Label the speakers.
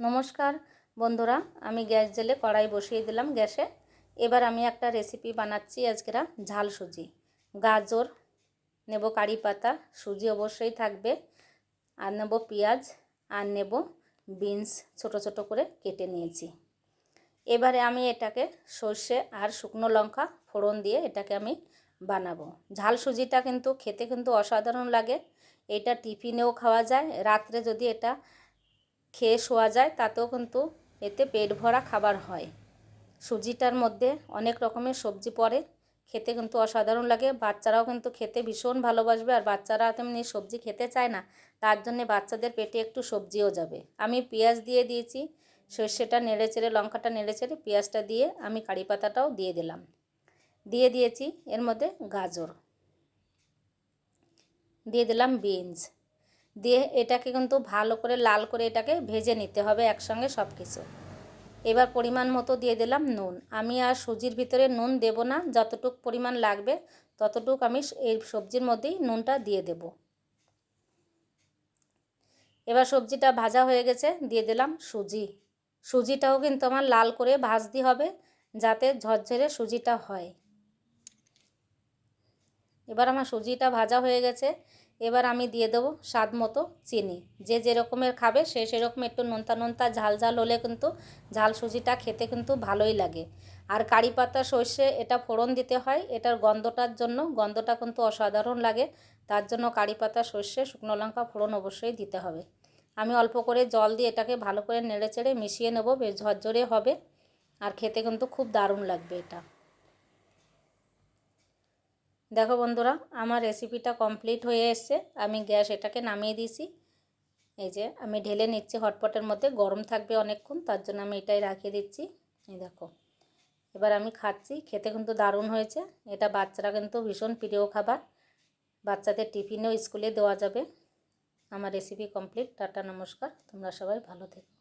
Speaker 1: নমস্কার বন্ধুরা, আমি গ্যাস জেলে কড়াই বসিয়ে দিলাম গ্যাসে। এবার আমি একটা রেসিপি বানাচ্ছি আজকেরা ঝাল সুজি। গাজর নেব কারি পাতা, সুজি অবশ্যই থাকবে। আর নেব পেঁয়াজ, আর নেব বিনস ছোট ছোট করে কেটে নিয়েছি। এবারে আমি এটাকে সর্ষে আর শুকনো লঙ্কা ফোড়ন দিয়ে এটাকে আমি বানাবো। ঝাল সুজিটা কিন্তু খেতে কিন্তু অসাধারণ লাগে। এটা টিফিনেও খাওয়া যায়, রাত্রে যদি এটা খেয়ে শোয়া যায়, তাতেও কিন্তু এতে পেট ভরা খাবার হয়। সুজিটার মধ্যে অনেক রকমের সবজি পড়ে, খেতে কিন্তু অসাধারণ লাগে। বাচ্চারাও কিন্তু খেতে ভীষণ ভালোবাসবে আর বাচ্চারা তেমনি সবজি খেতে চায় না, তার জন্যে বাচ্চাদের পেটে একটু সবজিও যাবে। আমি পেঁয়াজ দিয়ে দিয়েছি, সর্ষেটা নেড়ে চেড়ে, লঙ্কাটা নেড়ে চেড়ে পেঁয়াজটা দিয়ে আমি কারি পাতাটাও দিয়ে দিলাম। দিয়ে দিয়েছি, এর মধ্যে গাজর। দিয়ে দিলাম বিনস। দিয়ে এটাকে কিন্তু ভালো করে লাল করে এটাকে ভেজে নিতে হবে একসঙ্গে সব কিছু এবার পরিমাণ মতো দিয়ে দিলাম নুন। আমি আর সুজির ভিতরে নুন দেব না, যতটুক পরিমাণ লাগবে ততটুক আমি এই সবজির মধ্যেই নুনটা দিয়ে দেব। এবার সবজিটা ভাজা হয়ে গেছে, দিয়ে দিলাম সুজি। সুজিটাও কিন্তু আমার লাল করে ভাজতে হবে যাতে ঝরঝরে সুজিটা হয়। এবার আমার সুজিটা ভাজা হয়ে গেছে। এবার আমি দিয়ে দেবো স্বাদ মতো চিনি। যে যেরকমের খাবে সে সেরকম একটু নোনতা নোনতা ঝাল ঝাল হলে কিন্তু ঝাল সুজিটা খেতে কিন্তু ভালোই লাগে। আর কারি পাতা, সর্ষে এটা ফোড়ন দিতে হয়। এটার গন্ধটার জন্য গন্ধটা কিন্তু অসাধারণ লাগে। তার জন্য কারি পাতা, সর্ষে, শুকনো লঙ্কা ফোড়ন অবশ্যই দিতে হবে। আমি অল্প করে জল দিয়ে এটাকে ভালো করে নেড়ে চেড়ে মিশিয়ে নেব। বেশ ঝরঝরে হবে। আর খেতে কিন্তু খুব দারুণ লাগবে এটা। দেখো বন্ধুরা, আমার রেসিপিটা কমপ্লিট হয়ে এসছে। আমি গ্যাস এটাকে নামিয়ে দিয়েছি। এই যে আমি ঢেলে নিচ্ছি, হটপটের মধ্যে। গরম থাকবে অনেকক্ষণ, তার জন্য আমি এটাই রাখিয়ে দিচ্ছি। এই দেখো, এবার আমি খাচ্ছি। খেতে কিন্তু দারুণ হয়েছে। এটা বাচ্চারা কিন্তু ভীষণ প্রিয় খাবার। বাচ্চাদের টিফিনেও স্কুলে দেওয়া যাবে। আমার রেসিপি কমপ্লিট টাটা, নমস্কার। তোমরা সবাই ভালো থেকো।